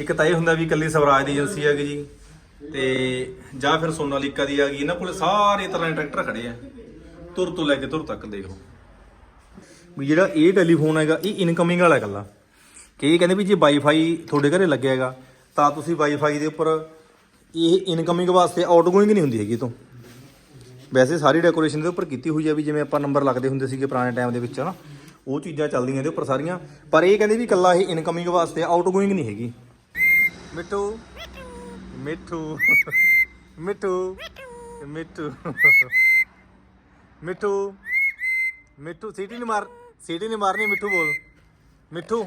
ਇੱਕ ਤਾਂ ਇਹ ਹੁੰਦਾ ਵੀ ਇਕੱਲੀ ਸਵਰਾਜ ਦੀ ਏਜੰਸੀ ਹੈਗੀ ਜੀ, ਤੇ ਜਾਂ ਫਿਰ ਸੋਨਾਲੀਕਾ ਦੀ ਹੈਗੀ ਇਹਨਾਂ ਕੋਲ ਸਾਰੇ ਤਰ੍ਹਾਂ ਦੇ ਟਰੈਕਟਰ ਖੜੇ ਆ। ਤੁਰ ਤੋਂ ਲੈ ਕੇ ਤੁਰ ਤੱਕ ਦੇਖੋ ਵੀ ਜਿਹੜਾ ਇਹ ਟੈਲੀਫੋਨ ਹੈਗਾ, ਇਹ ਇਨਕਮਿੰਗ ਵਾਲਾ ਇਕੱਲਾ। ਕਿ ਇਹ ਕਹਿੰਦੇ ਵੀ ਜੇ ਵਾਈਫਾਈ ਤੁਹਾਡੇ ਘਰੇ ਲੱਗਿਆ ਹੈਗਾ, ਤਾਂ ਤੁਸੀਂ ਵਾਈਫਾਈ ਦੇ ਉੱਪਰ ਇਹ ਇਨਕਮਿੰਗ ਵਾਸਤੇ ਆਊਟਗੋਇੰਗ ਨਹੀਂ ਹੁੰਦੀ ਹੈਗੀ ਇਹ ਤੋਂ। ਵੈਸੇ ਸਾਰੀ ਡੈਕੋਰੇਸ਼ਨ ਦੇ ਉੱਪਰ ਕੀਤੀ ਹੋਈ ਹੈ ਵੀ ਜਿਵੇਂ ਆਪਾਂ ਨੰਬਰ ਲੱਗਦੇ ਹੁੰਦੇ ਸੀਗੇ ਪੁਰਾਣੇ ਟਾਈਮ ਦੇ ਵਿੱਚ, ਹਨਾ। ਉਹ ਚੀਜ਼ਾਂ ਚੱਲਦੀਆਂ ਇਹਦੇ ਉੱਪਰ ਸਾਰੀਆਂ। ਪਰ ਇਹ ਕਹਿੰਦੇ ਵੀ ਇਕੱਲਾ ਇਹ ਇਨਕਮਿੰਗ ਵਾਸਤੇ ਆਊਟਗੋਇੰਗ ਨਹੀਂ ਹੈਗੀ। ਮਿੱਠੂ। ਮਿੱਠੂ। ਮਿੱਠੂ। ਮਿੱਠੂ। ਮਿੱਠੂ। ਮਿੱਠੂ, ਸੀਟੀ ਨਹੀਂ ਮਾਰ ਸੀਟੀ ਨਹੀਂ ਮਾਰਨੀ, ਮਿੱਠੂ ਬੋਲ। ਮਿੱਠੂ।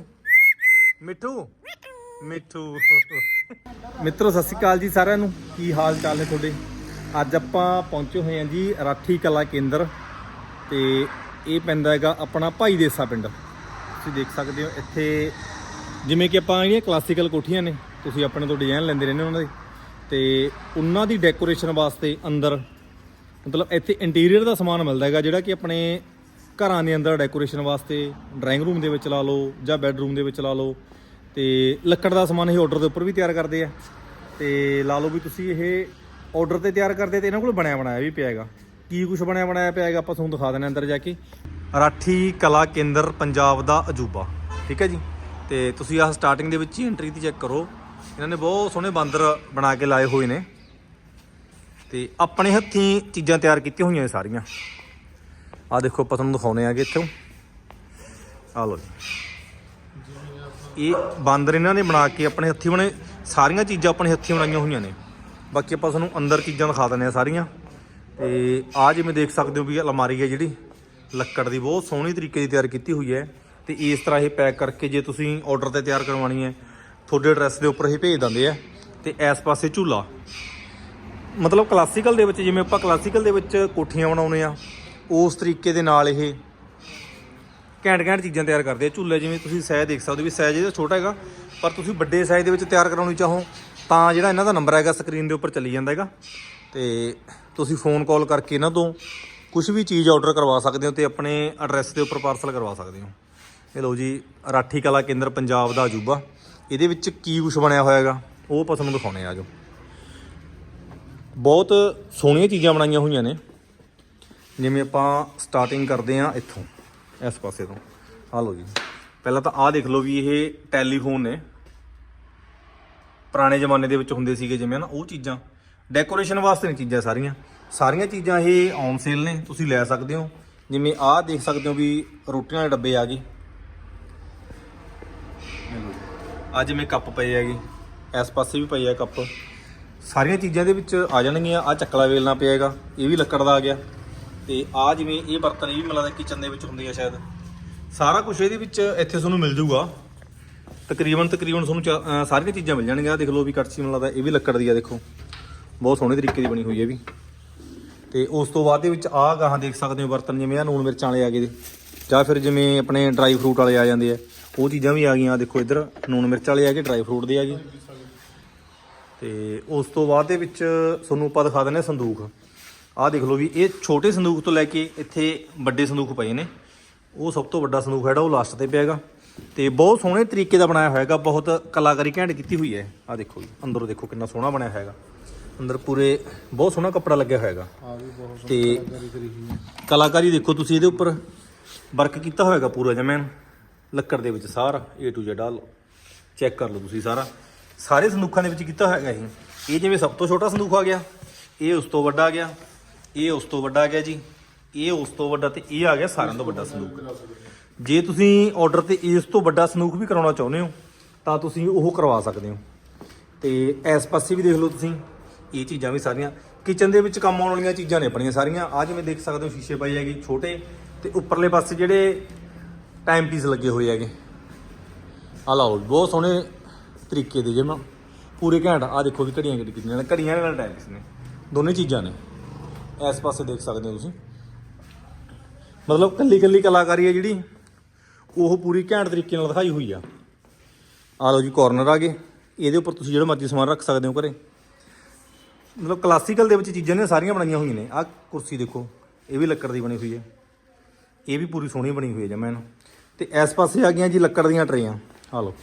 ਮਿੱਠੂ। ਮਿੱਠੂ। ਮਿੱਤਰੋ, ਸਤਿ ਸ਼੍ਰੀ ਅਕਾਲ ਜੀ ਸਾਰਿਆਂ ਨੂੰ। ਕੀ ਹਾਲ ਚਾਲ ਹੈ ਤੁਹਾਡੇ? ਅੱਜ ਆਪਾਂ ਪਹੁੰਚੇ ਹੋਏ ਹਾਂ ਜੀ ਰਾਠੀ ਕਲਾ ਕੇਂਦਰ ਤੇ ਇਹ ਪੈਂਦਾ ਹੈਗਾ ਆਪਣਾ ਭਾਈ ਦੇਸਾ ਪਿੰਡ। ਤੁਸੀਂ ਦੇਖ ਸਕਦੇ ਹੋ ਇੱਥੇ ਜਿਵੇਂ ਕਿ ਆਪਾਂ ਜਿਹੜੀਆਂ ਕਲਾਸੀਕਲ ਕੋਠੀਆਂ ਨੇ ਤੁਸੀਂ ਆਪਣੇ ਤੋਂ ਡਿਜ਼ਾਈਨ ਲੈਂਦੇ ਰਹਿੰਦੇ ਉਹਨਾਂ ਦੇ। ਤੇ ਉਹਨਾਂ ਦੀ ਡੈਕੋਰੇਸ਼ਨ ਵਾਸਤੇ ਅੰਦਰ ਮਤਲਬ ਇੱਥੇ ਇੰਟੀਰੀਅਰ ਦਾ ਸਮਾਨ ਮਿਲਦਾ ਹੈਗਾ, ਜਿਹੜਾ ਕਿ ਆਪਣੇ ਘਰਾਂ ਦੇ ਅੰਦਰ ਡੈਕੋਰੇਸ਼ਨ ਵਾਸਤੇ ਡਰਾਇੰਗ ਰੂਮ ਦੇ ਵਿੱਚ ਲਾ ਲਓ ਜਾਂ ਬੈੱਡਰੂਮ ਦੇ ਵਿੱਚ ਲਾ ਲਓ। ਤੇ ਲੱਕੜ ਦਾ ਸਮਾਨ ਇਹ ਆਰਡਰ ਦੇ ਉੱਪਰ ਵੀ ਤਿਆਰ ਕਰਦੇ ਆ। ਤੇ ਲਾ ਲਓ ਵੀ ਤੁਸੀਂ ਇਹ ਆਰਡਰ ਤੇ ਤਿਆਰ ਕਰਦੇ ਤੇ ਇਹਨਾਂ ਕੋਲ ਬਣਿਆ ਬਣਾਇਆ ਵੀ ਪਿਆ ਹੈਗਾ। ਕੀ ਕੁਝ ਬਣਿਆ ਬਣਾਇਆ ਪਿਆ ਹੈਗਾ, ਆਪਾਂ ਤੁਹਾਨੂੰ ਦਿਖਾ ਦਿੰਦੇ ਹਾਂ ਅੰਦਰ ਜਾ ਕੇ। ਰਾਠੀ ਕਲਾ ਕੇਂਦਰ ਪੰਜਾਬ ਦਾ ਅਜੂਬਾ, ਠੀਕ ਹੈ ਜੀ? ਤੇ ਤੁਸੀਂ ਆਹ ਸਟਾਰਟਿੰਗ ਦੇ ਵਿੱਚ ਹੀ ਐਂਟਰੀ ਦੀ ਚੈੱਕ ਕਰੋ। ਇਹਨਾਂ ਨੇ ਬਹੁਤ ਸੋਹਣੇ ਬਾਂਦਰ ਬਣਾ ਕੇ ਲਾਏ ਹੋਏ ਨੇ। ਤੇ ਆਪਣੇ ਹੱਥੀਂ ਚੀਜ਼ਾਂ ਤਿਆਰ ਕੀਤੀਆਂ ਹੋਈਆਂ ਨੇ ਸਾਰੀਆਂ। ਆ ਦੇਖੋ, ਆਪਾਂ ਤੁਹਾਨੂੰ ਦਿਖਾਉਣੇ ਆਗੇ ਇੱਥੋਂ। ਆ ਲਓ ਜੀ। ਇਹ ਬਾਂਦਰ ਇਹਨਾਂ ਨੇ ਬਣਾ ਕੇ ਆਪਣੇ ਹੱਥੀਂ ਬਣੇ, ਸਾਰੀਆਂ ਚੀਜ਼ਾਂ ਆਪਣੇ ਹੱਥੀਂ ਬਣਾਈਆਂ ਹੋਈਆਂ ਨੇ। ਬਾਕੀ ਆਪਾਂ ਤੁਹਾਨੂੰ ਅੰਦਰ ਚੀਜ਼ਾਂ ਦਿਖਾ ਦਿੰਦੇ ਆ ਸਾਰੀਆਂ। ਤੇ ਆ ਜਿਵੇਂ ਦੇਖ ਸਕਦੇ ਹੋ ਵੀ ਅਲਮਾਰੀ ਹੈ ਜਿਹੜੀ, ਲੱਕੜ ਦੀ ਬਹੁਤ ਸੋਹਣੀ ਤਰੀਕੇ ਦੀ ਤਿਆਰ ਕੀਤੀ ਹੋਈ ਹੈ। ਤੇ ਇਸ ਤਰ੍ਹਾਂ ਇਹ ਪੈਕ ਕਰਕੇ ਜੇ ਤੁਸੀਂ ਆਰਡਰ ਤੇ ਤਿਆਰ ਕਰਵਾਉਣੀ ਹੈ ਤੁਹਾਡੇ ਐਡਰੈਸ ਦੇ ਉੱਪਰ ਹੀ ਭੇਜ ਦਿੰਦੇ ਆ ਤੇ ਇਸ ਪਾਸੇ ਝੂਲਾ। ਮਤਲਬ ਕਲਾਸੀਕਲ ਦੇ ਵਿੱਚ, ਜਿਵੇਂ ਆਪਾਂ ਕਲਾਸੀਕਲ ਦੇ ਵਿੱਚ ਕੋਠੀਆਂ ਬਣਾਉਨੇ ਆ, ਉਸ ਤਰੀਕੇ ਦੇ ਨਾਲ ਇਹ ਘੈਂਟ ਘੈਂਟ ਚੀਜ਼ਾਂ ਤਿਆਰ ਕਰਦੇ ਆ। ਝੂਲੇ ਜਿਵੇਂ ਤੁਸੀਂ ਸਾਈਜ਼ ਦੇਖ ਸਕਦੇ ਹੋ ਵੀ ਸਾਈਜ਼ ਇਹਦਾ ਛੋਟਾ ਹੈਗਾ, ਪਰ ਤੁਸੀਂ ਵੱਡੇ ਸਾਈਜ਼ ਦੇ ਵਿੱਚ ਤਿਆਰ ਕਰਾਉਣੀ ਚਾਹੋ, ਤਾਂ ਜਿਹੜਾ ਇਹਨਾਂ ਦਾ ਨੰਬਰ ਹੈਗਾ ਸਕਰੀਨ ਦੇ ਉੱਪਰ ਚੱਲੀ ਜਾਂਦਾ ਹੈਗਾ। ਤੇ ਤੁਸੀਂ ਫੋਨ ਕਾਲ ਕਰਕੇ ਇਹਨਾਂ ਤੋਂ ਕੁਝ ਵੀ ਚੀਜ਼ ਆਰਡਰ ਕਰਵਾ ਸਕਦੇ ਹੋ ਤੇ ਆਪਣੇ ਐਡਰੈਸ ਦੇ ਉੱਪਰ ਪਾਰਸਲ ਕਰਵਾ ਸਕਦੇ ਹੋ। ਇਹ ਲਓ ਜੀ, ਰਾਠੀ ਕਲਾ ਕੇਂਦਰ, ਪੰਜਾਬ ਦਾ ਅਜੂਬਾ। ਇਹਦੇ ਵਿੱਚ ਕੀ ਕੁਛ ਬਣਿਆ ਹੋਇਆ ਹੈਗਾ ਉਹ ਆਪਾਂ ਤੁਹਾਨੂੰ ਦਿਖਾਉਣੇ ਆ ਆਜੋ। ਬਹੁਤ ਸੋਹਣੀਆਂ ਚੀਜ਼ਾਂ ਬਣਾਈਆਂ ਹੋਈਆਂ ਨੇ। ਜਿਵੇਂ ਆਪਾਂ ਸਟਾਰਟਿੰਗ ਕਰਦੇ ਆ ਇੱਥੋਂ, ਇਸ ਪਾਸੇ ਤੋਂ। ਆ ਲਓ ਜੀ। ਪਹਿਲਾਂ ਤਾਂ ਆਹ ਦੇਖ ਲਓ ਵੀ ਇਹ ਟੈਲੀਫੋਨ ਨੇ। ਪੁਰਾਣੇ ਜ਼ਮਾਨੇ ਦੇ ਵਿੱਚ ਹੁੰਦੇ ਸੀਗੇ ਜਿਵੇਂ ਨਾ ਉਹ ਚੀਜ਼ਾਂ। ਡੈਕੋਰੇਸ਼ਨ ਵਾਸਤੇ ਨੇ ਚੀਜ਼ਾਂ ਸਾਰੀਆਂ। ਸਾਰੀਆਂ ਚੀਜ਼ਾਂ ਇਹ ਔਨ ਸੇਲ ਨੇ, ਤੁਸੀਂ ਲੈ ਸਕਦੇ ਹੋ। ਜਿਵੇਂ ਆਹ ਦੇਖ ਸਕਦੇ ਹੋ ਵੀ ਰੋਟੀਆਂ ਦੇ ਡੱਬੇ ਆ ਗਏ। ਅੱਜ ਜਿਵੇਂ ਕੱਪ ਪਏ ਹੈਗੇ। ਇਸ ਪਾਸੇ ਵੀ ਪਏ ਆ ਕੱਪ। ਸਾਰੀਆਂ ਚੀਜ਼ਾਂ ਦੇ ਵਿੱਚ ਆ ਜਾਣਗੀਆਂ। ਆ ਚੱਕਲਾ ਵੇਲਣਾ ਪਿਆ ਹੈਗਾ। ਇਹ ਵੀ ਲੱਕੜ ਦਾ ਆ ਗਿਆ। ਤੇ ਆ ਜਿਵੇਂ ਇਹ ਬਰਤਨ ਇਹ ਵੀ ਮਿਲਦਾ ਕਿਚਨ ਦੇ ਵਿੱਚ ਹੁੰਦੇ ਆ ਸ਼ਾਇਦ। ਸਾਰਾ ਕੁਝ ਇਹਦੇ ਵਿੱਚ ਇੱਥੇ ਤੁਹਾਨੂੰ ਮਿਲ ਜਾਊਗਾ। ਤਕਰੀਬਨ ਤਕਰੀਬਨ ਤੁਹਾਨੂੰ ਚਾ- ਸਾਰੀਆਂ ਚੀਜ਼ਾਂ ਮਿਲ ਜਾਣਗੀਆਂ। ਦੇਖ ਲਓ ਵੀ ਕੜਛੀ ਮੈਨੂੰ ਲੱਗਦਾ ਇਹ ਵੀ ਲੱਕੜ ਦੀ ਆ, ਦੇਖੋ। ਬਹੁਤ ਸੋਹਣੇ ਤਰੀਕੇ ਦੀ ਬਣੀ ਹੋਈ ਹੈ ਵੀ। ਤੇ ਉਸ ਤੋਂ ਬਾਅਦ ਦੇ ਵਿੱਚ ਆਹ ਗਾਹਾਂ ਦੇਖ ਸਕਦੇ ਹੋ ਬਰਤਨ ਜਿਵੇਂ ਆ ਨੂਣ ਮਿਰਚਾਂ ਵਾਲੇ ਆ ਗਏ ਜਾਂ ਫਿਰ ਜਿਵੇਂ ਆਪਣੇ ਡਰਾਈ ਫਰੂਟ ਵਾਲੇ ਆ ਜਾਂਦੇ ਆ। ਉਹ ਚੀਜ਼ਾਂ ਵੀ ਆ ਗਈਆਂ ਦੇਖੋ ਇੱਧਰ ਨੂਣ ਮਿਰਚ ਵਾਲੇ ਆ ਗਏ ਡਰਾਈ ਫਰੂਟ ਦੇ ਆ ਗਏ ਤੇ ਉਸ ਤੋਂ ਬਾਅਦ ਦੇ ਵਿੱਚ ਤੁਹਾਨੂੰ ਆਪਾਂ ਦਿਖਾ ਦਿੰਦੇ ਹਾਂ ਸੰਦੂਕ। ਆਹ ਦੇਖ ਲਓ ਵੀ ਇਹ ਛੋਟੇ ਸੰਦੂਕ ਤੋਂ ਲੈ ਕੇ ਇੱਥੇ ਵੱਡੇ ਸੰਦੂਕ ਪਏ ਨੇ। ਉਹ ਸਭ ਤੋਂ ਵੱਡਾ ਸੰਦੂਕ ਹੈਗਾ ਉਹ ਲਾਸਟ ਤੇ ਪਿਆ ਹੈਗਾ। ਤੇ ਬਹੁਤ ਸੋਹਣੇ ਤਰੀਕੇ ਦਾ ਬਣਾਇਆ ਹੋਇਆ ਹੈਗਾ ਬਹੁਤ ਕਲਾਕਾਰੀ ਘੈਂਟ ਕੀਤੀ ਹੋਈ ਹੈ। ਆਹ ਦੇਖੋ ਜੀ ਅੰਦਰੋਂ ਦੇਖੋ ਕਿੰਨਾ ਸੋਹਣਾ ਬਣਿਆ ਹੈਗਾ। ਅੰਦਰ ਪੂਰੇ ਬਹੁਤ ਸੋਹਣਾ ਕੱਪੜਾ ਲੱਗਿਆ ਹੋਇਆ ਹੈਗਾ। ਤੇ ਕਲਾਕਾਰੀ ਦੇਖੋ ਤੁਸੀਂ ਇਹਦੇ ਉੱਪਰ ਵਰਕ ਕੀਤਾ ਹੋਇਆਗਾ ਪੂਰਾ ਜਿਵੇਂ ਲੱਕੜ ਦੇ ਵਿੱਚ ਸਾਰਾ, A to Z ਆ ਲਓ। ਚੈੱਕ ਕਰ ਲਓ ਤੁਸੀਂ ਸਾਰਾ। ਸਾਰੇ ਸੰਦੂਖਾਂ ਦੇ ਵਿੱਚ ਕੀਤਾ ਹੈਗਾ ਇਹ। ਇਹ ਜਿਵੇਂ ਸਭ ਤੋਂ ਛੋਟਾ ਸੰਦੂਖ ਆ ਗਿਆ, ਇਹ ਉਸ ਤੋਂ ਵੱਡਾ ਆ ਗਿਆ, ਇਹ ਉਸ ਤੋਂ ਵੱਡਾ ਆ ਗਿਆ ਜੀ, ਇਹ ਉਸ ਤੋਂ ਵੱਡਾ ਤੇ ਇਹ ਆ ਗਿਆ ਸਾਰਿਆਂ ਤੋਂ ਵੱਡਾ ਸੰਦੂਕ ਜੇ ਤੁਸੀਂ ਆਰਡਰ ਤੇ ਇਸ ਤੋਂ ਵੱਡਾ ਸੰਦੂਕ ਵੀ ਕਰਾਉਣਾ ਚਾਹੁੰਦੇ ਹੋ, ਤਾਂ ਤੁਸੀਂ ਉਹ ਕਰਵਾ ਸਕਦੇ ਹੋ। ਤੇ ਇਸ ਪਾਸੇ ਵੀ ਦੇਖ ਲਓ ਤੁਸੀਂ, ਇਹ ਚੀਜ਼ਾਂ ਵੀ ਸਾਰੀਆਂ। ਕਿਚਨ ਦੇ ਵਿੱਚ ਕੰਮ ਆਉਣ ਵਾਲੀਆਂ ਚੀਜ਼ਾਂ ਨੇ ਆਪਣੀਆਂ ਸਾਰੀਆਂ। ਆ ਜਿਵੇਂ ਦੇਖ ਸਕਦੇ ਹੋ, ਸ਼ੀਸ਼ੇ ਪਾਈ ਹੈਗੀ ਛੋਟੇ ਤੇ ਉੱਪਰਲੇ ਪਾਸੇ ਜਿਹੜੇ ਟਾਈਮ ਪੀਸ ਲੱਗੇ ਹੋਏ ਹੈਗੇ। ਆ ਲਓ, ਬਹੁਤ ਸੋਹਣੇ ਤਰੀਕੇ ਦੇ ਜਿਵੇਂ ਪੂਰੇ ਘੈਂਟ। ਆ ਦੇਖੋ ਵੀ ਘੜੀਆਂ ਕਿੱਡੀ ਕਿੰਨੀਆਂ ਨੇ, ਘੜੀਆਂ ਨਾਲ ਟਾਈਮਸ ਨੇ। ਦੋਨੇ ਚੀਜ਼ਾਂ ਨੇ। ਇਸ ਪਾਸੇ ਦੇਖ ਸਕਦੇ ਹੋ ਤੁਸੀਂ। ਮਤਲਬ ਕੱਲੀ ਕੱਲੀ ਕਲਾਕਾਰੀ ਹੈ ਜਿਹੜੀ, ਉਹ ਪੂਰੀ ਘੈਂਟ ਤਰੀਕੇ ਨਾਲ ਦਿਖਾਈ ਹੋਈ ਆ। ਆ ਲਓ ਜੀ ਕਾਰਨਰ ਆ ਗਏ। ਇਹਦੇ ਉੱਪਰ ਤੁਸੀਂ ਜਿਹੜਾ ਮਰਜ਼ੀ ਸਮਾਨ ਰੱਖ ਸਕਦੇ ਹੋ ਘਰੇ। ਮਤਲਬ ਕਲਾਸੀਕਲ ਦੇ ਵਿੱਚ ਚੀਜ਼ਾਂ ਨੇ, ਸਾਰੀਆਂ ਬਣਾਈਆਂ ਹੋਈਆਂ ਨੇ। ਆਹ ਕੁਰਸੀ ਦੇਖੋ, ਇਹ ਵੀ ਲੱਕੜ ਦੀ ਬਣੀ ਹੋਈ ਹੈ। ਇਹ ਵੀ ਪੂਰੀ ਸੋਹਣੀ ਬਣੀ ਹੋਈ ਹੈ ਜਮੈਨ ਤੇ ਇਸ ਪਾਸੇ ਆ ਗਈਆਂ ਜੀ ਲੱਕੜ ਦੀਆਂ ਟਰੇਆਂ। ਆ ਲਓ।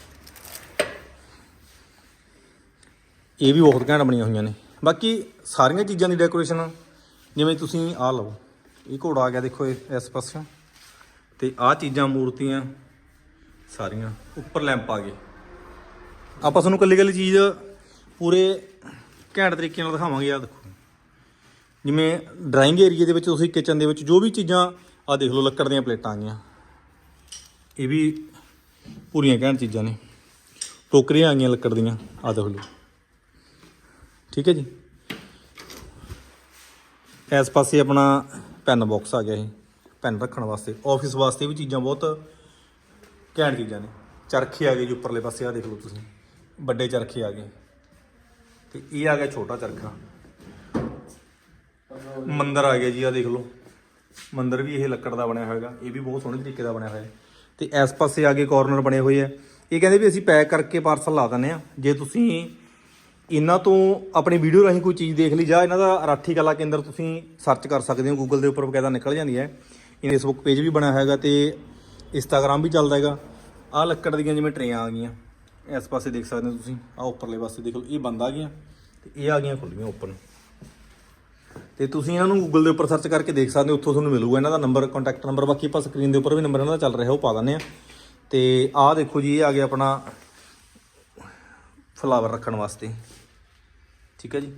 ਇਹ ਵੀ ਬਹੁਤ ਘੈਂਟ ਬਣੀਆਂ ਹੋਈਆਂ ਨੇ। ਬਾਕੀ ਸਾਰੀਆਂ ਚੀਜ਼ਾਂ ਦੀ ਡੈਕੋਰੇਸ਼ਨ ਜਿਵੇਂ ਤੁਸੀਂ ਆ ਲਓ। ਇਹ ਘੋੜਾ ਆ ਗਿਆ ਦੇਖੋ ਇਹ, ਇਸ ਪਾਸਿਓਂ। ਤੇ ਆਹ ਚੀਜ਼ਾਂ, ਮੂਰਤੀਆਂ, ਸਾਰੀਆਂ ਉੱਪਰ ਲੈਂਪ ਆ ਗਏ। ਆਪਾਂ ਤੁਹਾਨੂੰ ਕੱਲੀ ਕੱਲੀ ਚੀਜ਼ ਪੂਰੇ ਘੈਂਟ ਤਰੀਕੇ ਨਾਲ ਦਿਖਾਵਾਂਗੇ ਆ ਦੇਖੋ। ਜਿਵੇਂ ਡਰਾਇੰਗ ਏਰੀਆ ਦੇ ਵਿੱਚ, ਤੁਸੀਂ ਕਿਚਨ ਦੇ ਵਿੱਚ ਜੋ ਵੀ ਚੀਜ਼ਾਂ ਆ ਦੇਖ ਲਓ, ਲੱਕੜ ਦੀਆਂ ਪਲੇਟਾਂ ਆ ਗਈਆਂ। ਇਹ ਵੀ ਪੂਰੀਆਂ ਘੈਂਟ ਚੀਜ਼ਾਂ ਨੇ। ਟੋਕਰੀਆਂ ਆ ਗਈਆਂ ਲੱਕੜ ਦੀਆਂ ਆ ਦੇਖ ਲਓ। ਠੀਕ ਹੈ ਜੀ। ਇਸ ਪਾਸੇ ਆਪਣਾ ਪੈਨ ਬਾਕਸ ਆ ਗਿਆ ਇਹ, ਪੈਨ ਰੱਖਣ ਵਾਸਤੇ। ਆਫਿਸ ਵਾਸਤੇ ਵੀ ਚੀਜ਼ਾਂ ਬਹੁਤ ਘੈਂਟ ਚੀਜ਼ਾਂ ਨੇ। ਚਰਖੇ ਆ ਗਏ ਜੀ ਉੱਪਰਲੇ ਪਾਸੇ ਆ ਦੇਖ ਲਓ ਤੁਸੀਂ। ਵੱਡੇ ਚਰਖੇ ਆ ਗਏ। ਤੇ ਇਹ ਆ ਗਿਆ ਛੋਟਾ ਚਰਖਾ। ਮੰਦਰ ਆ ਗਿਆ ਜੀ ਆ ਦੇਖ ਲਓ। ਮੰਦਰ ਵੀ ਇਹ ਲੱਕੜ ਦਾ ਬਣਿਆ ਹੋਏਗਾ ਇਹ ਵੀ ਬਹੁਤ ਸੋਹਣੇ ਤਰੀਕੇ ਦਾ ਬਣਿਆ ਹੋਇਆ ਹੈ। ਤੇ ਇਸ ਪਾਸੇ ਆ ਕੇ ਕਾਰਨਰ ਬਣੇ ਹੋਏ ਆ। ਇਹ ਕਹਿੰਦੇ ਵੀ ਅਸੀਂ ਪੈਕ ਕਰਕੇ ਪਾਰਸਲ ਲਾ ਦਿੰਦੇ ਆ। ਜੇ ਤੁਸੀਂ ਇਹਨਾਂ ਤੋਂ ਆਪਣੀ ਵੀਡੀਓ ਰਾਹੀਂ ਕੋਈ ਚੀਜ਼ ਦੇਖ ਲਈ, ਜਾਂ ਇਹਨਾਂ ਦਾ ਰਾਠੀ ਕਲਾ ਕੇਂਦਰ ਤੁਸੀਂ ਸਰਚ ਕਰ ਸਕਦੇ ਹੋ ਗੂਗਲ ਦੇ ਉੱਪਰ ਬਕਾਇਦਾ ਨਿਕਲ ਜਾਂਦੀ ਹੈ। ਇਹ ਫੇਸਬੁੱਕ ਪੇਜ ਵੀ ਬਣਿਆ ਹੈਗਾ ਤੇ ਇੰਸਟਾਗ੍ਰam ਵੀ ਚੱਲਦਾ ਹੈਗਾ। ਆਹ ਲੱਕੜ ਦੀਆਂ ਜਿਵੇਂ ਟਰੇਆਂ ਆ ਗਈਆਂ। ਇਸ ਪਾਸੇ ਦੇਖ ਸਕਦੇ ਹੋ ਤੁਸੀਂ। ਆਹ ਉੱਪਰਲੇ ਪਾਸੇ ਦੇਖ ਲਓ, ਇਹ ਬੰਦ ਆ ਗਈਆਂ ਤੇ ਇਹ ਆ ਗਈਆਂ ਖੁੱਲੀਆਂ ਉੱਪਰ ਨੂੰ ਤੇ ਤੁਸੀਂ ਇਹਨਾਂ ਨੂੰ ਗੂਗਲ ਦੇ ਉੱਪਰ ਸਰਚ ਕਰਕੇ ਦੇਖ ਸਕਦੇ ਹੋ, ਉੱਥੋਂ ਤੁਹਾਨੂੰ ਮਿਲੂਗਾ ਇਹਨਾਂ ਦਾ ਨੰਬਰ ਕੰਟੈਕਟ ਨੰਬਰ ਬਾਕੀ ਆਪਾਂ ਸਕਰੀਨ ਦੇ ਉੱਪਰ ਵੀ ਨੰਬਰ ਇਹਨਾਂ ਦਾ ਚੱਲ ਰਿਹਾ, ਉਹ ਪਾ ਦਿੰਦੇ ਆ ਤੇ ਆਹ ਦੇਖੋ ਜੀ, ਇਹ ਆ ਗਿਆ ਆਪਣਾ ਫਲਾਵਰ ਰੱਖਣ ਵਾਸਤੇ। ਠੀਕ ਹੈ ਜੀ?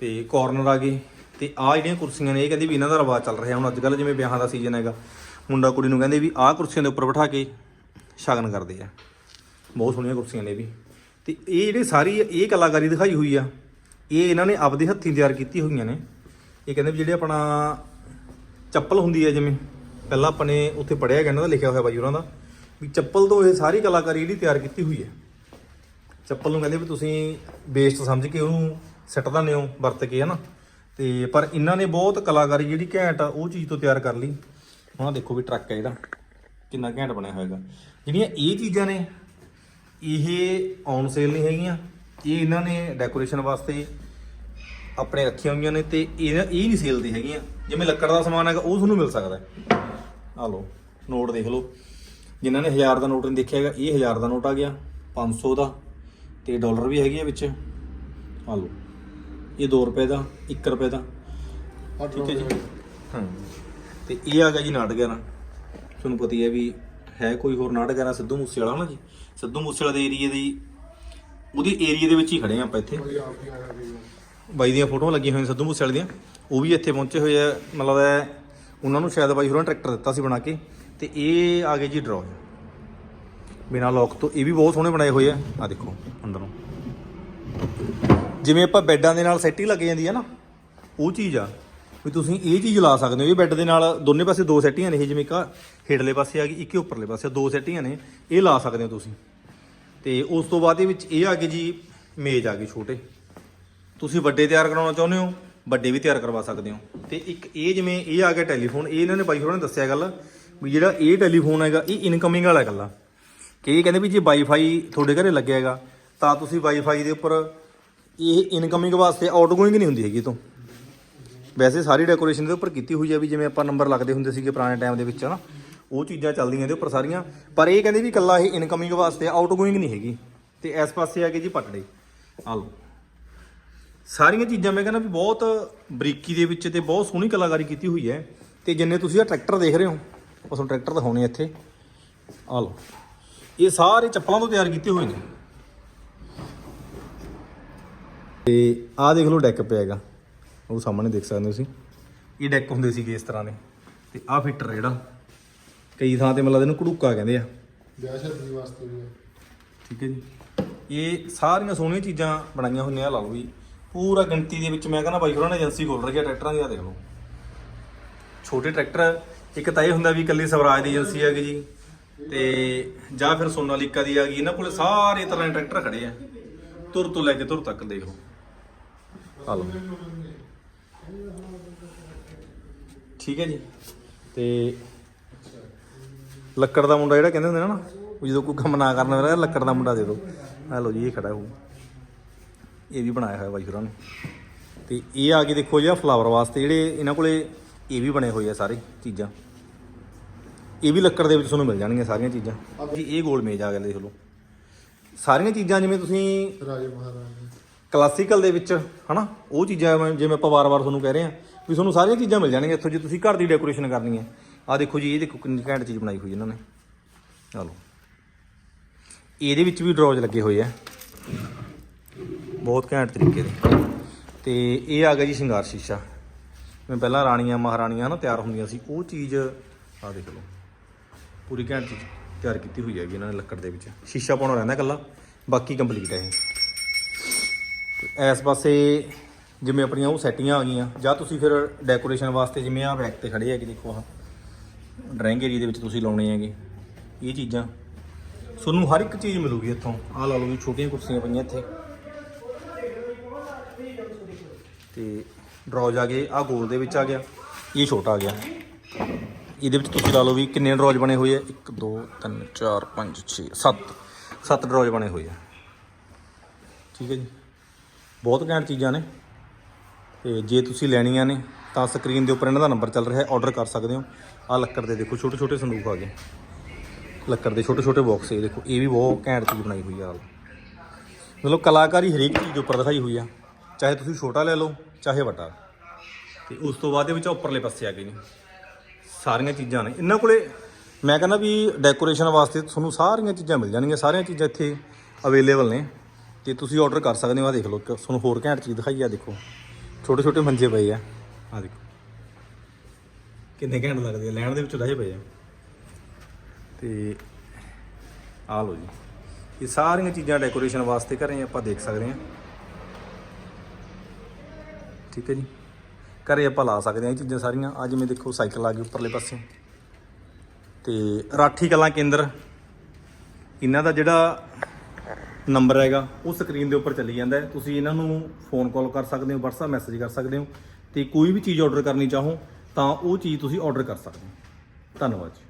ਤੇ ਕਾਰਨਰ ਆ ਗਏ। ਤੇ ਆਹ ਜਿਹੜੀਆਂ ਕੁਰਸੀਆਂ ਨੇ, ਇਹ ਕਹਿੰਦੀ ਵੀ ਇਹਨਾਂ ਦਾ ਰਿਵਾਜ ਚੱਲ ਰਿਹਾ। ਹੁਣ ਅੱਜ ਕੱਲ੍ਹ ਜਿਵੇਂ ਵਿਆਹਾਂ ਦਾ ਸੀਜ਼ਨ ਹੈਗਾ, ਮੁੰਡਾ ਕੁੜੀ ਨੂੰ ਕਹਿੰਦੇ ਵੀ ਆਹ ਕੁਰਸੀਆਂ ਦੇ ਉੱਪਰ ਬਿਠਾ ਕੇ ਸ਼ਗਨ ਕਰਦੇ ਆ। ਬਹੁਤ ਸੋਹਣੀਆਂ ਕੁਰਸੀਆਂ ਨੇ ਇਹ ਵੀ। ਤੇ ਇਹ ਜਿਹੜੇ ਸਾਰੀ ਇਹ ਕਲਾਕਾਰੀ ਦਿਖਾਈ ਹੋਈ ਆ ਇਹ ਇਹਨਾਂ ਨੇ ਆਪਦੇ ਹੱਥੀਂ ਤਿਆਰ ਕੀਤੀ ਹੋਈਆਂ ਨੇ। ਇਹ ਕਹਿੰਦੇ ਵੀ ਜਿਹੜੇ ਆਪਣਾ ਚੱਪਲ ਹੁੰਦੀ ਹੈ ਜਿਵੇਂ, ਪਹਿਲਾਂ ਆਪਾਂ ਨੇ ਉੱਥੇ ਪੜਿਆ ਗਿਆ ਇਹਨਾਂ ਦਾ, ਲਿਖਿਆ ਹੋਇਆ ਬਾਈ ਉਹਨਾਂ ਦਾ, ਵੀ ਚੱਪਲ ਤੋਂ ਇਹ ਸਾਰੀ ਕਲਾਕਾਰੀ ਜਿਹੜੀ ਤਿਆਰ ਕੀਤੀ ਹੋਈ ਹੈ। ਚੱਪਲ ਨੂੰ ਕਹਿੰਦੇ ਵੀ ਤੁਸੀਂ ਵੇਸਟ ਸਮਝ ਕੇ ਉਹਨੂੰ ਸਿੱਟ ਦਿੰਦੇ ਹੋ, ਵਰਤ ਕੇ, ਹਨਾ। ਤੇ ਪਰ ਇਹਨਾਂ ਨੇ ਬਹੁਤ ਕਲਾਕਾਰੀ ਜਿਹੜੀ ਘੈਂਟ ਆ, ਉਹ ਚੀਜ਼ ਤੋਂ ਤਿਆਰ ਕਰ ਲਈ। ਹੁਣ ਦੇਖੋ ਵੀ ਟਰੱਕ ਹੈ ਇਹਦਾ, ਕਿੰਨਾ ਘੈਂਟ ਬਣਿਆ ਹੋਏਗਾ ਜਿਹੜੀਆਂ ਇਹ ਚੀਜ਼ਾਂ ਨੇ, ਇਹ ਔਨ ਸੇਲ ਨਹੀਂ ਹੈਗੀਆਂ। ਇਹ ਇਹਨਾਂ ਨੇ ਡੈਕੋਰੇਸ਼ਨ ਵਾਸਤੇ ਆਪਣੇ ਰੱਖੀਆਂ ਹੋਈਆਂ ਨੇ ਤੇ ਇਹ ਇਹ ਨਹੀਂ ਸੇਲ ਦੀ ਹੈਗੀਆਂ। ਜਿਵੇਂ ਲੱਕੜ ਦਾ ਸਮਾਨ ਹੈਗਾ ਉਹ ਤੁਹਾਨੂੰ ਮਿਲ ਸਕਦਾ ਹੈ। ਆ ਲਓ ਨੋਟ ਦੇਖ ਲਓ। ਜਿਨ੍ਹਾਂ ਨੇ 1000 ਦਾ ਨੋਟ ਨਹੀਂ ਦੇਖਿਆ ਹੈਗਾ ਇਹ 1000 ਦਾ ਨੋਟ ਆ ਗਿਆ 500 ਦਾ ਤੇ ਡਾਲਰ ਵੀ ਹੈਗੇ ਆ ਵਿੱਚ। ਆ ਲਓ ਇਹ 2 ਰੁਪਏ ਦਾ 1 ਰੁਪਏ ਦਾ। ਠੀਕ ਹੈ ਜੀ। ਹਾਂ। ਤੇ ਇਹ ਆ ਗਿਆ ਜੀ ਨਾਟਕ ਨਾ ਤੁਹਾਨੂੰ ਪਤਾ ਹੀ ਹੈ ਵੀ ਹੈ ਕੋਈ ਹੋਰ ਨਾਟਕ ਨਾ ਸਿੱਧੂ ਮੂਸੇ ਵਾਲਾ ਨਾ ਜੀ? ਸਿੱਧੂ ਮੂਸੇ ਵਾਲੇ ਦੇ ਏਰੀਏ ਦੀ ਉਹਦੀ ਏਰੀਏ ਦੇ ਵਿੱਚ ਹੀ ਖੜੇ ਆ ਆਪਾਂ ਇੱਥੇ। ਬਾਈ ਦੀਆਂ ਫੋਟੋਆਂ ਲੱਗੀਆਂ ਹੋਈਆਂ ਸਿੱਧੂ ਮੂਸੇ ਵਾਲੇ ਦੀਆਂ। ਉਹ ਵੀ ਇੱਥੇ ਪਹੁੰਚੇ ਹੋਏ ਆ। ਮਤਲਬ ਹੈ ਉਹਨਾਂ ਨੂੰ ਸ਼ਾਇਦ ਬਾਈ ਹੋਰਾਂ ਨੇ ਟਰੈਕਟਰ ਦਿੱਤਾ ਸੀ ਬਣਾ ਕੇ। ਤੇ ਇਹ ਆ ਗਏ ਜੀ ਡਰਾਅ ਬਿਨਾ ਲੋਕ ਤੋਂ ਇਹ ਵੀ ਬਹੁਤ ਸੋਹਣੇ ਬਣਾਏ ਹੋਏ ਆ। ਆ ਦੇਖੋ, ਅੰਦਰੋਂ। ਜਿਵੇਂ ਆਪਾਂ ਬੈੱਡਾਂ ਦੇ ਨਾਲ ਸੈਟਿੰਗ ਲੱਗ ਜਾਂਦੀ ਹੈ ਨਾ, ਉਹ ਚੀਜ਼ ਆ। ਵੀ ਤੁਸੀਂ ਇਹ ਚੀਜ਼ ਲਾ ਸਕਦੇ ਹੋ। ਇਹ ਬੈੱਡ ਦੇ ਨਾਲ ਦੋਨੇ ਪਾਸੇ ਦੋ ਸੈਟੀਆਂ ਨੇ ਇਹ। ਜਿਵੇਂ ਇੱਕ ਹੇਠਲੇ ਪਾਸੇ ਆ ਗਈ, ਇੱਕ ਉੱਪਰਲੇ ਪਾਸੇ ਦੋ ਸੈਟੀਆਂ ਨੇ। ਇਹ ਲਾ ਸਕਦੇ ਹੋ ਤੁਸੀਂ। ਤੇ ਉਸ ਤੋਂ ਬਾਅਦ ਦੇ ਵਿੱਚ ਇਹ ਆ ਗਏ ਜੀ ਮੇਜ਼ ਆ ਗਏ ਛੋਟੇ। ਤੁਸੀਂ ਵੱਡੇ ਤਿਆਰ ਕਰਾਉਣਾ ਚਾਹੁੰਦੇ ਹੋ, ਵੱਡੇ ਵੀ ਤਿਆਰ ਕਰਵਾ ਸਕਦੇ ਹੋ। ਤੇ ਇੱਕ ਇਹ ਜਿਵੇਂ ਇਹ ਆ ਗਿਆ ਟੈਲੀਫੋਨ, ਇਹ ਇਹਨਾਂ ਨੇ ਬਾਈ ਹੋਰਾਂ ਨੇ ਦੱਸਿਆ ਗੱਲ ਵੀ ਜਿਹੜਾ ਇਹ ਟੈਲੀਫੋਨ ਹੈਗਾ, ਇਹ ਇਨਕਮਿੰਗ ਵਾਲਾ ਗੱਲਾ। ਕਿ ਇਹ ਕਹਿੰਦੇ ਵੀ ਜੇ ਵਾਈਫਾਈ ਤੁਹਾਡੇ ਘਰੇ ਲੱਗਿਆ ਹੈਗਾ, ਤਾਂ ਤੁਸੀਂ ਵਾਈਫਾਈ ਦੇ ਉੱਪਰ ਇਹ ਇਨਕਮਿੰਗ ਵਾਸਤੇ ਆਊਟਗੋਇੰਗ ਨਹੀਂ ਹੁੰਦੀ ਹੈਗੀ ਇਹ ਤੋਂ। ਵੈਸੇ ਸਾਰੀ ਡੈਕੋਰੇਸ਼ਨ ਦੇ ਉੱਪਰ ਕੀਤੀ ਹੋਈ ਹੈ ਵੀ ਜਿਵੇਂ ਆਪਾਂ ਨੰਬਰ ਲੱਗਦੇ ਹੁੰਦੇ ਸੀਗੇ ਪੁਰਾਣੇ ਟਾਈਮ ਦੇ ਵਿੱਚ, ਹਨਾ। ਉਹ ਚੀਜ਼ਾਂ ਚੱਲਦੀਆਂ ਇਹਦੇ ਉੱਪਰ ਸਾਰੀਆਂ। ਪਰ ਇਹ ਕਹਿੰਦੇ ਵੀ ਇਕੱਲਾ ਇਹ ਇਨਕਮਿੰਗ ਵਾਸਤੇ ਆਊਟਗੋਇੰਗ ਨਹੀਂ ਹੈਗੀ। ਤੇ ਇਸ ਪਾਸੇ ਆ ਗਏ ਜੀ ਪਟੜੇ। ਆ ਲਓ। ਸਾਰੀਆਂ ਚੀਜ਼ਾਂ ਮੈਂ ਕਹਿੰਦਾ ਵੀ ਬਹੁਤ ਬਰੀਕੀ ਦੇ ਵਿੱਚ ਤੇ ਬਹੁਤ ਸੋਹਣੀ ਕਲਾਕਾਰੀ ਕੀਤੀ ਹੋਈ ਹੈ। ਤੇ ਜਿੰਨੇ ਤੁਸੀਂ ਆ ਟਰੈਕਟਰ ਦੇਖ ਰਹੇ ਹੋ, ਉਹ ਤੁਹਾਨੂੰ ਟਰੈਕਟਰ ਦਿਖਾਉਣੇ ਇੱਥੇ। ਆ ਲਓ। ਇਹ ਸਾਰੇ ਚੱਪਲਾਂ ਤੋਂ ਤਿਆਰ ਕੀਤੇ ਹੋਏ ਨੇ। ਤੇ ਆਹ ਦੇਖ ਲਓ ਡੈਕ ਪਿਆ ਹੈਗਾ। ਉਹ ਸਾਹਮਣੇ ਦੇਖ ਸਕਦੇ ਹੋ ਤੁਸੀਂ। ਇਹ ਡੈਕ ਹੁੰਦੇ ਸੀਗੇ ਇਸ ਤਰ੍ਹਾਂ ਦੇ। ਤੇ ਆਹ ਫਿੱਟਰ ਜਿਹੜਾ। ਕਈ ਥਾਂ ਤੇ ਮਤਲਬ ਇਹਨੂੰ ਘੜੂਕਾ ਕਹਿੰਦੇ ਆ। ਵਿਆਹ ਸ਼ਾਦੀ ਵਾਸਤੇ ਵੀ ਹੈ। ਠੀਕ ਹੈ ਜੀ। ਇਹ ਸਾਰੀਆਂ ਸੋਹਣੀਆਂ ਚੀਜ਼ਾਂ ਬਣਾਈਆਂ ਹੋਈਆਂ ਲਾ ਲਓ ਵੀ ਪੂਰਾ ਗਿਣਤੀ ਦੇ ਵਿੱਚ ਮੈਂ ਕਹਿੰਦਾ ਬਾਈ ਹੋਰਾਂ ਨੇ ਏਜੰਸੀ ਖੋਲ ਰੱਖੀ ਆ ਟਰੈਕਟਰਾਂ ਦੀ ਆ ਦੇਖ ਲਓ। ਛੋਟੇ ਟਰੈਕਟਰ ਇੱਕ ਤਾਂ ਇਹ ਹੁੰਦਾ ਵੀ ਇਕੱਲੀ ਸਵਰਾਜ ਦੀ ਏਜੰਸੀ ਹੈਗੀ ਜੀ। ਤੇ ਜਾਂ ਫਿਰ ਸੋਨਾਲੀਕਾ ਦੀ ਆ ਗਈ ਇਹਨਾਂ ਕੋਲੇ ਸਾਰੇ ਤਰ੍ਹਾਂ ਦੇ ਟਰੈਕਟਰ ਖੜੇ ਆ। ਤੁਰ ਤੋਂ ਲੈ ਕੇ ਤੁਰ ਤੱਕ ਦੇਖ ਲਓ। ਆ ਲਓ। ਠੀਕ ਹੈ ਜੀ। ਤੇ ਲੱਕੜ ਦਾ ਮੁੰਡਾ ਜਿਹੜਾ ਕਹਿੰਦੇ ਹੁੰਦੇ ਨੇ ਨਾ ਵੀ ਜਦੋਂ ਕੋਈ ਕੰਮ ਨਾ ਕਰਨਾ ਹੋਵੇ ਲੱਕੜ ਦਾ ਮੁੰਡਾ ਦੇ ਦਿਓ। ਆ ਲਓ ਜੀ ਇਹ ਖੜਾ ਹੋ ਇਹ ਵੀ ਬਣਾਇਆ ਹੋਇਆ ਬਾਈ ਹੋਰਾਂ ਨੇ। ਤੇ ਇਹ ਆ ਕੇ ਦੇਖੋ ਜੀ ਫਲਾਵਰ ਵਾਸਤੇ ਜਿਹੜੇ ਇਹਨਾਂ ਕੋਲੇ ਇਹ ਵੀ ਬਣੇ ਹੋਏ ਆ ਸਾਰੇ ਚੀਜ਼ਾਂ। ਇਹ ਵੀ ਲੱਕੜ ਦੇ ਵਿੱਚ ਤੁਹਾਨੂੰ ਮਿਲ ਜਾਣਗੀਆਂ ਸਾਰੀਆਂ ਚੀਜ਼ਾਂ। ਜੀ ਇਹ ਗੋਲ ਮੇਜ਼ ਆ ਗਿਆ ਦੇਖ ਲਓ। ਸਾਰੀਆਂ ਚੀਜ਼ਾਂ ਜਿਵੇਂ ਤੁਸੀਂ ਰਾਜੇ ਮਹਾਰਾਜੇ ਕਲਾਸੀਕਲ ਦੇ ਵਿੱਚ ਹਨਾ ਉਹ ਚੀਜ਼ਾਂ ਜਿਵੇਂ ਆਪਾਂ ਵਾਰ-ਵਾਰ ਤੁਹਾਨੂੰ ਕਹਿ ਰਹੇ ਹਾਂ ਵੀ ਤੁਹਾਨੂੰ ਸਾਰੀਆਂ ਚੀਜ਼ਾਂ ਮਿਲ ਜਾਣਗੀਆਂ ਇੱਥੋਂ ਜੇ ਤੁਸੀਂ ਘਰ ਦੀ ਡੈਕੋਰੇਸ਼ਨ ਕਰਨੀ ਹੈ ਆਹ ਦੇਖੋ ਜੀ, ਇਹ ਦੇਖੋ ਕਿੰਨੀ ਘੈਂਟ ਚੀਜ਼ ਬਣਾਈ ਹੋਈ ਇਹਨਾਂ ਨੇ। ਚਲੋ ਇਹਦੇ ਵਿੱਚ ਵੀ ਡਰੋਜ ਲੱਗੇ ਹੋਏ ਆ। ਬਹੁਤ ਘੈਂਟ ਤਰੀਕੇ ਦੇ। ਤੇ ਇਹ ਆ ਗਿਆ ਜੀ ਸ਼ਿੰਗਾਰ ਸ਼ੀਸ਼ਾ। ਜਿਵੇਂ ਪਹਿਲਾਂ ਰਾਣੀਆਂ, ਮਹਾਰਾਣੀਆਂ ਨਾ ਤਿਆਰ ਹੁੰਦੀਆਂ ਸੀ, ਉਹ ਚੀਜ਼ ਆ ਦੇਖ ਲਓ। ਪੂਰੀ ਘੈਂਟ ਚੀਜ਼ ਤਿਆਰ ਕੀਤੀ ਹੋਈ ਹੈਗੀ ਇਹਨਾਂ ਨੇ ਲੱਕੜ ਦੇ ਵਿੱਚ। ਸ਼ੀਸ਼ਾ ਪਾਉਣਾ ਰਹਿੰਦਾ ਇਕੱਲਾ, ਬਾਕੀ ਕੰਪਲੀਟ ਹੈ ਇਹ। ਇਸ ਪਾਸੇ ਜਿਵੇਂ ਆਪਣੀਆਂ ਉਹ ਸੈਟੀਆਂ ਆ ਗਈਆਂ, ਜਾਂ ਤੁਸੀਂ ਫਿਰ ਡੈਕੋਰੇਸ਼ਨ ਵਾਸਤੇ ਜਿਵੇਂ ਆਹ ਬੈਕ ਤੇ ਖੜੇ ਹੈਗੇ ਦੇਖੋ ਆਹ। ਡਰਾਇੰਗ ਏਰੀਆ ਦੇ ਵਿੱਚ ਤੁਸੀਂ ਲਾਉਣੇ ਹੈਗੇ। ਇਹ ਚੀਜ਼ਾਂ। ਤੁਹਾਨੂੰ ਹਰ ਇੱਕ ਚੀਜ਼ ਮਿਲੂਗੀ ਇੱਥੋਂ। ਆਹ ਲਾ ਲਓ ਜੀ, ਛੋਟੀਆਂ ਕੁਰਸੀਆਂ ਪਈਆਂ ਇੱਥੇ। ਤੇ ਡਰੋਜ ਆ ਗਏ ਆਹ ਗੋਲ ਦੇ ਵਿੱਚ ਆ ਗਿਆ। ਇਹ ਛੋਟਾ ਆ ਗਿਆ। ਇਹਦੇ ਵਿੱਚ ਤੁਸੀਂ ਲਾ ਲਓ ਵੀ ਕਿੰਨੇ ਡਰੋਜ ਬਣੇ ਹੋਏ ਆ? 1 2 3 4 5 6 7 7 ਡਰੋਜ ਬਣੇ ਹੋਏ ਆ। ਠੀਕ ਹੈ ਜੀ। ਬਹੁਤ ਘੈਂਟ ਚੀਜ਼ਾਂ ਨੇ। ਤੇ ਜੇ ਤੁਸੀਂ ਲੈਣੀਆਂ ਨੇ ਤਾਂ ਸਕਰੀਨ ਦੇ ਉੱਪਰ ਇਹਨਾਂ ਦਾ ਨੰਬਰ ਚੱਲ ਰਿਹਾ ਹੈ ਆਰਡਰ ਕਰ ਸਕਦੇ ਹੋ। ਆਹ ਲੱਕੜ ਦੇ ਦੇਖੋ, ਛੋਟੇ ਛੋਟੇ ਸੰਦੂਕ ਆ ਗਏ। ਲੱਕੜ ਦੇ ਛੋਟੇ ਛੋਟੇ ਬਾਕਸ ਇਹ ਦੇਖੋ, ਇਹ ਵੀ ਬਹੁਤ ਘੈਂਟ ਚੀਜ਼ ਬਣਾਈ ਹੋਈ ਆ। ਮਤਲਬ ਕਲਾਕਾਰੀ ਹਰੇਕ ਚੀਜ਼ ਦੇ ਉੱਪਰ ਦਿਖਾਈ ਹੋਈ ਆ। ਚਾਹੇ ਤੁਸੀਂ ਛੋਟਾ ਲੈ ਲਓ, ਚਾਹੇ ਵੱਡਾ। ਤੇ ਉਸ ਤੋਂ ਬਾਅਦ ਦੇ ਵਿੱਚ ਉੱਪਰਲੇ ਪਾਸੇ ਆ ਗਏ ਨੇ। ਸਾਰੀਆਂ ਚੀਜ਼ਾਂ ਨੇ। ਇਹਨਾਂ ਕੋਲੇ ਮੈਂ ਕਹਿੰਦਾ ਵੀ ਡੈਕੋਰੇਸ਼ਨ ਵਾਸਤੇ ਤੁਹਾਨੂੰ ਸਾਰੀਆਂ ਚੀਜ਼ਾਂ ਮਿਲ ਜਾਣਗੀਆਂ। ਸਾਰੀਆਂ ਚੀਜ਼ਾਂ ਇੱਥੇ ਅਵੇਲੇਬਲ ਨੇ। ਤੇ ਤੁਸੀਂ ਆਰਡਰ ਕਰ ਸਕਦੇ ਹੋ ਆ ਦੇਖ ਲਓ। ਇੱਕ ਤੁਹਾਨੂੰ ਹੋਰ ਘੈਂਟ ਚੀਜ਼ ਦਿਖਾਈ ਆ, ਦੇਖੋ। ਛੋਟੇ ਛੋਟੇ ਮੰਜੇ ਪਏ ਆ। ਆ ਦੇਖੋ। ਕਿੰਨੇ ਘੈਂਟ ਲੱਗਦੇ ਆ, ਲੈਣ ਦੇ ਵਿੱਚ ਰਹੇ ਪਏ ਆ। ਤੇ ਆ ਲਓ ਜੀ। ਇਹ ਸਾਰੀਆਂ ਚੀਜ਼ਾਂ ਡੈਕੋਰੇਸ਼ਨ ਵਾਸਤੇ ਘਰੇ ਆਪਾਂ ਦੇਖ ਸਕਦੇ ਹਾਂ। ਠੀਕ ਹੈ ਜੀ। ਘਰੇ ਆਪਾਂ ਲਾ ਸਕਦੇ ਹਾਂ ਇਹ ਚੀਜ਼ਾਂ ਸਾਰੀਆਂ। ਅੱਜ ਜਿਵੇਂ ਦੇਖੋ ਸਾਈਕਲ ਆ ਗਈ ਉੱਪਰਲੇ ਪਾਸੇ। ਤੇ ਰਾਠੀ ਕਲਾ ਕੇਂਦਰ। ਇਹਨਾਂ ਦਾ ਜਿਹੜਾ ਨੰਬਰ ਹੈਗਾ, ਉਹ ਸਕਰੀਨ ਦੇ ਉੱਪਰ ਚੱਲੀ ਜਾਂਦਾ ਤੁਸੀਂ ਇਹਨਾਂ ਨੂੰ ਫੋਨ ਕਾਲ ਕਰ ਸਕਦੇ ਹੋ, WhatsApp ਮੈਸੇਜ ਕਰ ਸਕਦੇ ਹੋ। ਤੇ ਕੋਈ ਵੀ ਚੀਜ਼ ਆਰਡਰ ਕਰਨੀ ਚਾਹੋ, ਤਾਂ ਉਹ ਚੀਜ਼ ਤੁਸੀਂ ਆਰਡਰ ਕਰ ਸਕਦੇ ਹੋ। ਧੰਨਵਾਦ ਜੀ।